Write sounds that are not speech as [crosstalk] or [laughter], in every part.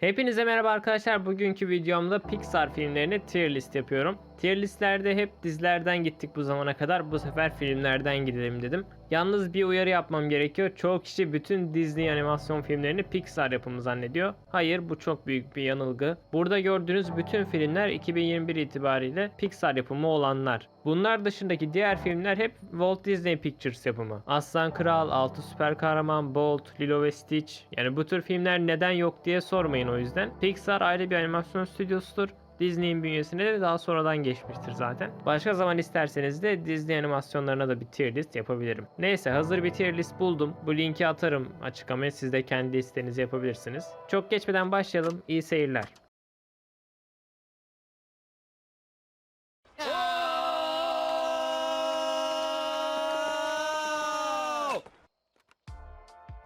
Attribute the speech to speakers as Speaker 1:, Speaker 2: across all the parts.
Speaker 1: Hepinize merhaba arkadaşlar. Bugünkü videomda Pixar filmlerini tier list yapıyorum. Tier listlerde hep dizilerden gittik bu zamana kadar. Bu sefer filmlerden gidelim dedim. Yalnız bir uyarı yapmam gerekiyor. Çoğu kişi bütün Disney animasyon filmlerini Pixar yapımı zannediyor. Hayır bu çok büyük bir yanılgı. Burada gördüğünüz bütün filmler 2021 itibariyle Pixar yapımı olanlar. Bunlar dışındaki diğer filmler hep Walt Disney Pictures yapımı. Aslan Kral, Altı Süper Kahraman, Bolt, Lilo ve Stitch. Yani bu tür filmler neden yok diye sormayın o yüzden. Pixar ayrı bir animasyon stüdyosudur. Disney'in bünyesine de daha sonradan geçmiştir zaten. Başka zaman isterseniz de Disney animasyonlarına da bir tier list yapabilirim. Neyse hazır bir tier list buldum. Bu linki atarım açıklamaya. Siz de kendi listenizi yapabilirsiniz. Çok geçmeden başlayalım. İyi seyirler.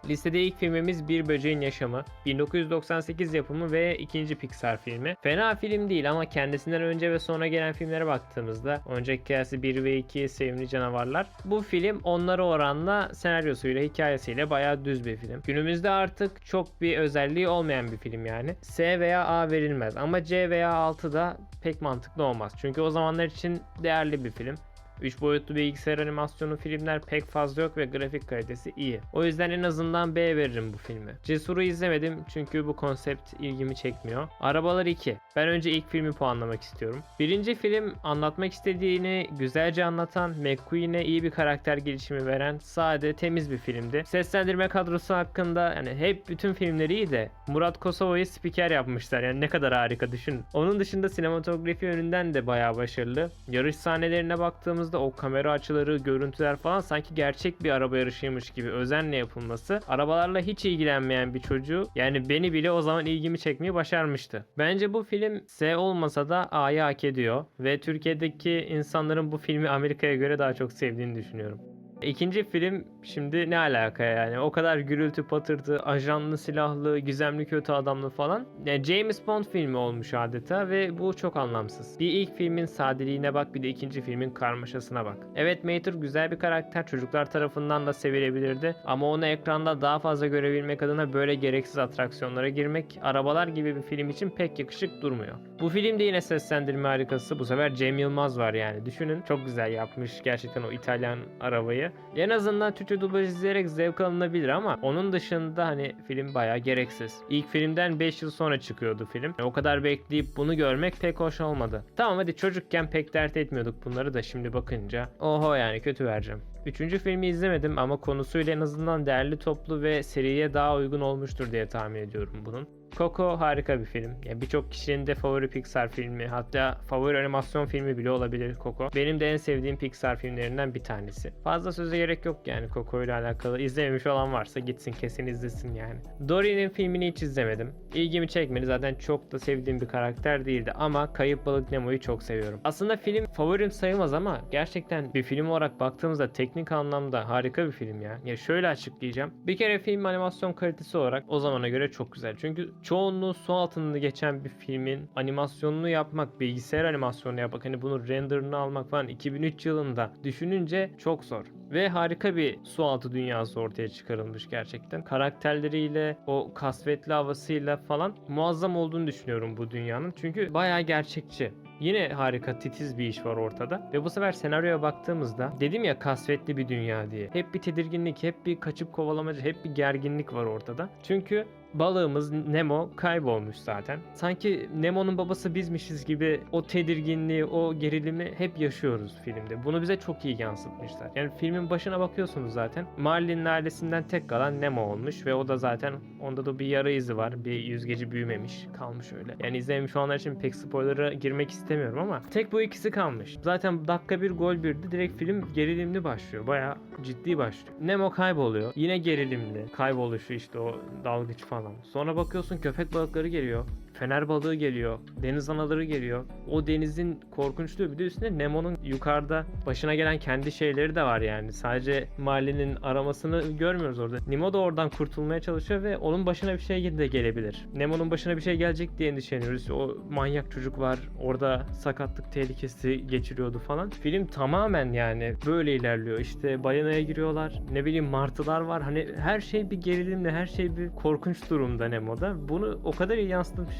Speaker 1: Listede ilk filmimiz Bir Böceğin Yaşamı. 1998 yapımı ve ikinci Pixar filmi. Fena film değil ama kendisinden önce ve sonra gelen filmlere baktığımızda önceki hikayesi 1 ve 2 Sevimli Canavarlar. Bu film onlara oranla senaryosuyla hikayesiyle bayağı düz bir film. Günümüzde artık çok bir özelliği olmayan bir film yani. S veya A verilmez ama C veya 6 da pek mantıklı olmaz. Çünkü o zamanlar için değerli bir film. 3 boyutlu bilgisayar animasyonu filmler pek fazla yok ve grafik kalitesi iyi. O yüzden en azından B veririm bu filme. Cesur'u izlemedim çünkü bu konsept ilgimi çekmiyor. Arabalar 2. Ben önce ilk filmi puanlamak istiyorum. Birinci film anlatmak istediğini güzelce anlatan, McQueen'e iyi bir karakter gelişimi veren, sade, temiz bir filmdi. Seslendirme kadrosu hakkında yani hep bütün filmleri iyi de Murat Kosova'yı spiker yapmışlar. Yani ne kadar harika düşün. Onun dışında sinematografi yönünden de bayağı başarılı. Yarış sahnelerine baktığımız baktığımızda o kamera açıları, görüntüler falan sanki gerçek bir araba yarışıymış gibi özenle yapılması arabalarla hiç ilgilenmeyen bir çocuğu yani beni bile o zaman ilgimi çekmeyi başarmıştı. Bence bu film S olmasa da A'yı hak ediyor ve Türkiye'deki insanların bu filmi Amerika'ya göre daha çok sevdiğini düşünüyorum. İkinci film şimdi ne alaka yani o kadar gürültü patırtı, ajanlı silahlı, gizemli kötü adamlı falan. Yani James Bond filmi olmuş adeta ve bu çok anlamsız. Bir ilk filmin sadeliğine bak bir de ikinci filmin karmaşasına bak. Evet Mater güzel bir karakter çocuklar tarafından da sevilebilirdi ama onu ekranda daha fazla görebilmek adına böyle gereksiz atraksiyonlara girmek arabalar gibi bir film için pek yakışık durmuyor. Bu filmde yine seslendirme harikası bu sefer Cem Yılmaz var yani düşünün çok güzel yapmış gerçekten o İtalyan arabayı. En azından Türkçe dublaj izleyerek zevk alınabilir ama onun dışında hani film bayağı gereksiz. İlk filmden 5 yıl sonra çıkıyordu film. O kadar bekleyip bunu görmek pek hoş olmadı. Tamam hadi çocukken pek dert etmiyorduk bunları da şimdi bakınca. Oho yani kötü vereceğim. Üçüncü filmi izlemedim ama konusuyla en azından değerli toplu ve seriye daha uygun olmuştur diye tahmin ediyorum bunun. Coco harika bir film. Yani birçok kişinin de favori Pixar filmi, hatta favori animasyon filmi bile olabilir Coco. Benim de en sevdiğim Pixar filmlerinden bir tanesi. Fazla söze gerek yok yani Coco ile alakalı. İzlememiş olan varsa gitsin kesin izlesin yani. Dory'nin filmini hiç izlemedim. İlgimi çekmedi zaten çok da sevdiğim bir karakter değildi ama Kayıp Balık Nemo'yu çok seviyorum. Aslında film favorim sayılmaz ama gerçekten bir film olarak baktığımızda teknik anlamda harika bir film ya. Ya şöyle açıklayacağım. Bir kere film animasyon kalitesi olarak o zamana göre çok güzel. Çünkü çoğunluğu su altında geçen bir filmin animasyonunu yapmak, bilgisayar animasyonu yapmak, hani bunun renderını almak falan 2003 yılında düşününce çok zor. Ve harika bir su altı dünyası ortaya çıkarılmış gerçekten. Karakterleriyle, o kasvetli havasıyla falan muazzam olduğunu düşünüyorum bu dünyanın. Çünkü bayağı gerçekçi. Yine harika titiz bir iş var ortada. Ve bu sefer senaryoya baktığımızda dedim ya kasvetli bir dünya diye. Hep bir tedirginlik, hep bir kaçıp kovalamacı, hep bir gerginlik var ortada. Çünkü balığımız Nemo kaybolmuş zaten. Sanki Nemo'nun babası bizmişiz gibi o tedirginliği, o gerilimi hep yaşıyoruz filmde. Bunu bize çok iyi yansıtmışlar. Yani filmin başına bakıyorsunuz zaten. Marlin'in ailesinden tek kalan Nemo olmuş ve o da zaten onda da bir yara izi var. Bir yüzgeci büyümemiş, kalmış öyle. Yani izlememiş olanlar için pek spoiler'a girmek istemiyorum ama tek bu ikisi kalmış. Zaten dakika bir gol birdi direkt film gerilimli başlıyor. Baya ciddi başlıyor. Nemo kayboluyor. Yine gerilimli. Kayboluşu işte o dalgıç falan. Sonra bakıyorsun köpek balıkları geliyor. Fener balığı geliyor. Deniz anaları geliyor. O denizin korkunçluğu bir de üstüne Nemo'nun yukarıda başına gelen kendi şeyleri de var yani. Sadece Marley'nin aramasını görmüyoruz orada. Nemo da oradan kurtulmaya çalışıyor ve onun başına bir şey de gelebilir. Nemo'nun başına bir şey gelecek diye endişeleniyoruz. O manyak çocuk var. Orada sakatlık tehlikesi geçiriyordu falan. Film tamamen yani böyle ilerliyor. İşte bayanaya giriyorlar. Ne bileyim martılar var. Hani her şey bir gerilimle, her şey bir korkunç durumda Nemo'da. Bunu o kadar iyi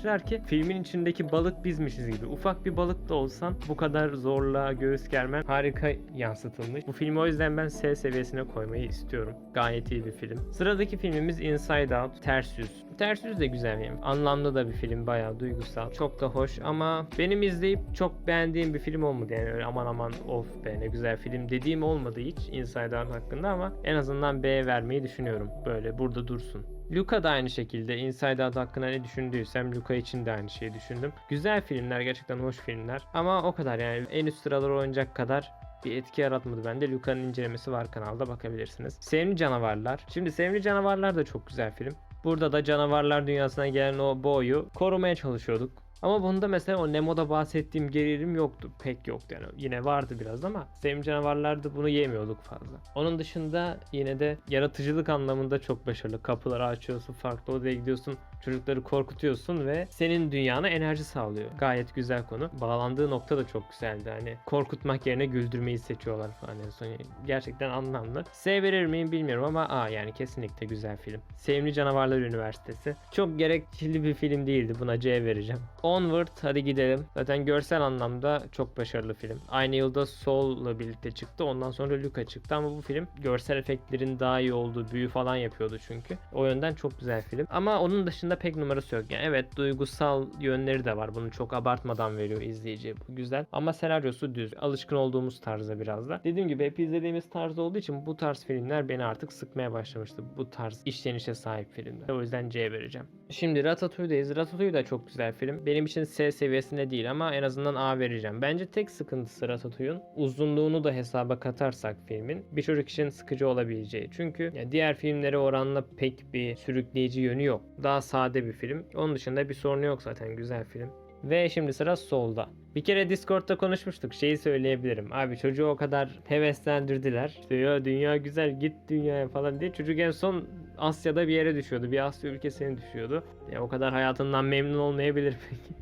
Speaker 1: yansıtmışlar ki filmin içindeki balık bizmişiz gibi. Ufak bir balık da olsan bu kadar zorla göğüs germen harika yansıtılmış. Bu filmi o yüzden ben S seviyesine koymayı istiyorum. Gayet iyi bir film. Sıradaki filmimiz Inside Out, Ters Yüz. Ters Yüz de güzel film. Anlamlı da bir film, bayağı duygusal. Çok da hoş ama benim izleyip çok beğendiğim bir film olmadı yani öyle aman aman of be ne güzel film dediğim olmadı hiç Inside Out hakkında ama en azından B vermeyi düşünüyorum. Böyle burada dursun. Luca da aynı şekilde Inside Out hakkında ne düşündüysem Luca için de aynı şeyi düşündüm. Güzel filmler, gerçekten hoş filmler ama o kadar yani en üst sıralara oynayacak kadar bir etki yaratmadı bende. Luca'nın incelemesi var kanalda bakabilirsiniz. Sevimli Canavarlar. Şimdi Sevimli Canavarlar da çok güzel film. Burada da canavarlar dünyasına gelen o boyu korumaya çalışıyorduk. Ama bunda mesela o Nemo'da bahsettiğim gerilim yoktu. Pek yoktu yani. Yine vardı biraz ama Sevimli Canavarlar'da bunu yemiyorduk fazla. Onun dışında yine de yaratıcılık anlamında çok başarılı. Kapıları açıyorsun, farklı odaya gidiyorsun, çocukları korkutuyorsun ve senin dünyana enerji sağlıyor. Gayet güzel konu. Bağlandığı nokta da çok güzeldi. Hani korkutmak yerine güldürmeyi seçiyorlar falan en son. Gerçekten anlamlı. S verir miyim bilmiyorum ama A yani kesinlikle güzel film. Sevimli Canavarlar Üniversitesi. Çok gerekli bir film değildi. Buna C vereceğim. Onward hadi gidelim. Zaten görsel anlamda çok başarılı film. Aynı yılda Soul'la birlikte çıktı. Ondan sonra Luca çıktı ama bu film görsel efektlerin daha iyi olduğu büyü falan yapıyordu çünkü. O yönden çok güzel film. Ama onun dışında pek numarası yok. Yani evet duygusal yönleri de var. Bunu çok abartmadan veriyor izleyiciye. Bu güzel. Ama senaryosu düz. Alışkın olduğumuz tarzda biraz da. Dediğim gibi hep izlediğimiz tarz olduğu için bu tarz filmler beni artık sıkmaya başlamıştı. Bu tarz işlenişe sahip filmler. O yüzden C vereceğim. Şimdi Ratatouille'deyiz. Ratatouille da çok güzel film. Benim için S seviyesinde değil ama en azından A vereceğim. Bence tek sıkıntısı Ratatouille'un uzunluğunu da hesaba katarsak filmin bir çocuk için sıkıcı olabileceği. Çünkü diğer filmlere oranla pek bir sürükleyici yönü yok. Daha sade bir film. Onun dışında bir sorunu yok zaten güzel film. Ve şimdi sıra Soul'da. Bir kere Discord'da konuşmuştuk. Şeyi söyleyebilirim. Abi çocuğu o kadar heveslendirdiler. İşte ya dünya güzel git dünyaya falan diye. Çocuk en son Asya'da bir yere düşüyordu. Bir Asya ülkesine düşüyordu. Ya o kadar hayatından memnun olmayabilir peki.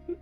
Speaker 1: [laughs]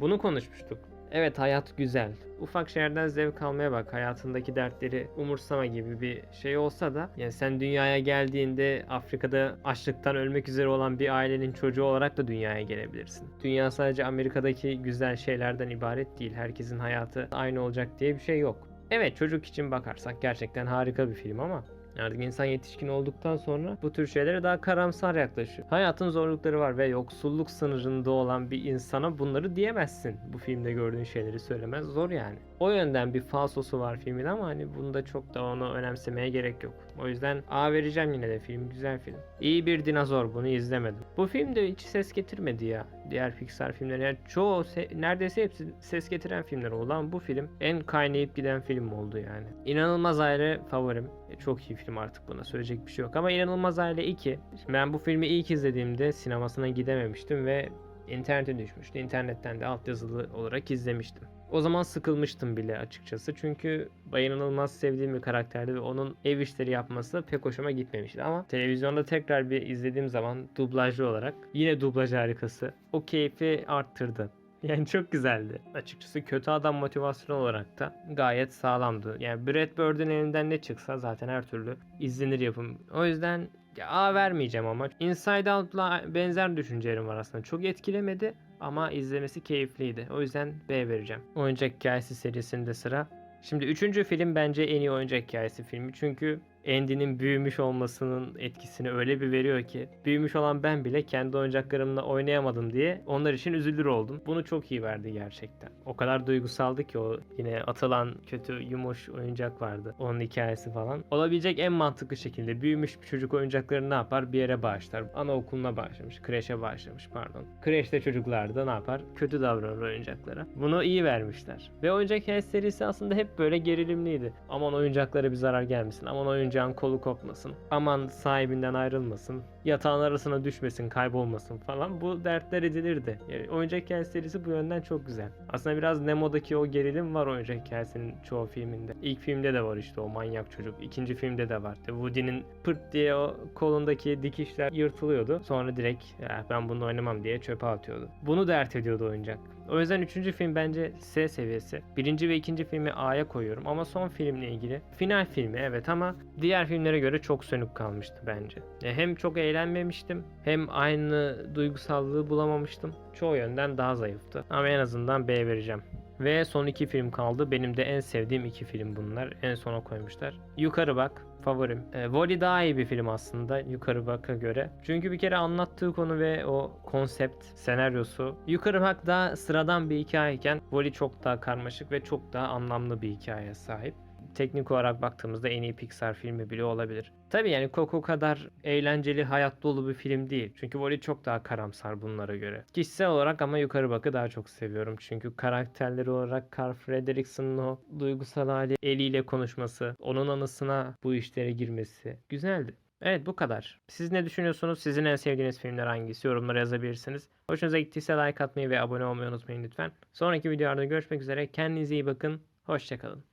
Speaker 1: Bunu konuşmuştuk. Evet hayat güzel. Ufak şeylerden zevk almaya bak. Hayatındaki dertleri umursama gibi bir şey olsa da yani sen dünyaya geldiğinde Afrika'da açlıktan ölmek üzere olan bir ailenin çocuğu olarak da dünyaya gelebilirsin. Dünya sadece Amerika'daki güzel şeylerden ibaret değil. Herkesin hayatı aynı olacak diye bir şey yok. Evet çocuk için bakarsak gerçekten harika bir film ama Artık insan yetişkin olduktan sonra bu tür şeylere daha karamsar yaklaşıyor. Hayatın zorlukları var ve yoksulluk sınırında olan bir insana bunları diyemezsin. Bu filmde gördüğün şeyleri söylemez zor yani. O yönden bir falsosu var filmin ama hani bunda çok da onu önemsemeye gerek yok. O yüzden A vereceğim yine de film güzel film. İyi bir dinozor bunu izlemedim. Bu film de hiç ses getirmedi ya. Diğer Pixar filmleri yani çoğu se- neredeyse hepsi ses getiren filmler ama bu film en kaynayıp giden film oldu yani. İnanılmaz ayrı favorim. E, Çok iyi film artık buna söyleyecek bir şey yok ama İnanılmaz Aile 2. Şimdi ben bu filmi ilk izlediğimde sinemasına gidememiştim ve internete düşmüştü. İnternetten de altyazılı olarak izlemiştim. O zaman sıkılmıştım bile açıkçası. Çünkü inanılmaz sevdiğim bir karakterdi ve onun ev işleri yapması pek hoşuma gitmemişti. Ama televizyonda tekrar bir izlediğim zaman dublajlı olarak yine dublaj harikası. O keyfi arttırdı. [laughs] Yani çok güzeldi. Açıkçası kötü adam motivasyon olarak da gayet sağlamdı. Yani Brad Bird'ün elinden ne çıksa zaten her türlü izlenir yapım. O yüzden A vermeyeceğim ama Inside Out'la benzer düşüncelerim var aslında. Çok etkilemedi ama izlemesi keyifliydi. O yüzden B vereceğim. Oyuncak Hikayesi serisinde sıra. Şimdi üçüncü film bence en iyi oyuncak hikayesi filmi. Çünkü Andy'nin büyümüş olmasının etkisini öyle bir veriyor ki büyümüş olan ben bile kendi oyuncaklarımla oynayamadım diye onlar için üzülür oldum. Bunu çok iyi verdi gerçekten. O kadar duygusaldı ki o yine atılan kötü yumuş oyuncak vardı. Onun hikayesi falan. Olabilecek en mantıklı şekilde büyümüş bir çocuk oyuncaklarını ne yapar? Bir yere bağışlar. Anaokuluna bağışlamış. Kreşe bağışlamış pardon. Kreşte çocuklar da ne yapar? Kötü davranır oyuncaklara. Bunu iyi vermişler. Ve oyuncak hikayesi serisi aslında hep böyle gerilimliydi. Aman oyuncaklara bir zarar gelmesin. Aman oyuncak oyuncağın kolu kopmasın. Aman sahibinden ayrılmasın. Yatağın arasına düşmesin, kaybolmasın falan. Bu dertler edilirdi. Yani oyuncak hikayesi serisi bu yönden çok güzel. Aslında biraz Nemo'daki o gerilim var oyuncak hikayesinin çoğu filminde. İlk filmde de var işte o manyak çocuk. İkinci filmde de var. Woody'nin pırt diye o kolundaki dikişler yırtılıyordu. Sonra direkt "Ya ben bunu oynamam diye çöpe atıyordu. Bunu dert ediyordu oyuncak. O yüzden üçüncü film bence S seviyesi. Birinci ve ikinci filmi A'ya koyuyorum ama son filmle ilgili final filmi evet ama diğer filmlere göre çok sönük kalmıştı bence. Ya Hem çok eğlenmemiştim hem aynı duygusallığı bulamamıştım. Çoğu yönden daha zayıftı. Ama en azından B vereceğim. Ve son iki film kaldı. Benim de en sevdiğim iki film bunlar. En sona koymuşlar. Yukarı Bak favorim. E, Wall-E daha iyi bir film aslında Yukarı Bak'a göre. Çünkü bir kere anlattığı konu ve o konsept, senaryosu. Yukarı Bak daha sıradan bir hikayeyken Wall-E çok daha karmaşık ve çok daha anlamlı bir hikayeye sahip teknik olarak baktığımızda en iyi Pixar filmi bile olabilir. Tabi yani Coco kadar eğlenceli, hayat dolu bir film değil. Çünkü Wall-E çok daha karamsar bunlara göre. Kişisel olarak ama Yukarı Bak'ı daha çok seviyorum. Çünkü karakterleri olarak Carl Fredrickson'ın o duygusal hali, eliyle konuşması, onun anısına bu işlere girmesi güzeldi. Evet bu kadar. Siz ne düşünüyorsunuz? Sizin en sevdiğiniz filmler hangisi? Yorumlara yazabilirsiniz. Hoşunuza gittiyse like atmayı ve abone olmayı unutmayın lütfen. Sonraki videolarda görüşmek üzere. Kendinize iyi bakın. Hoşçakalın.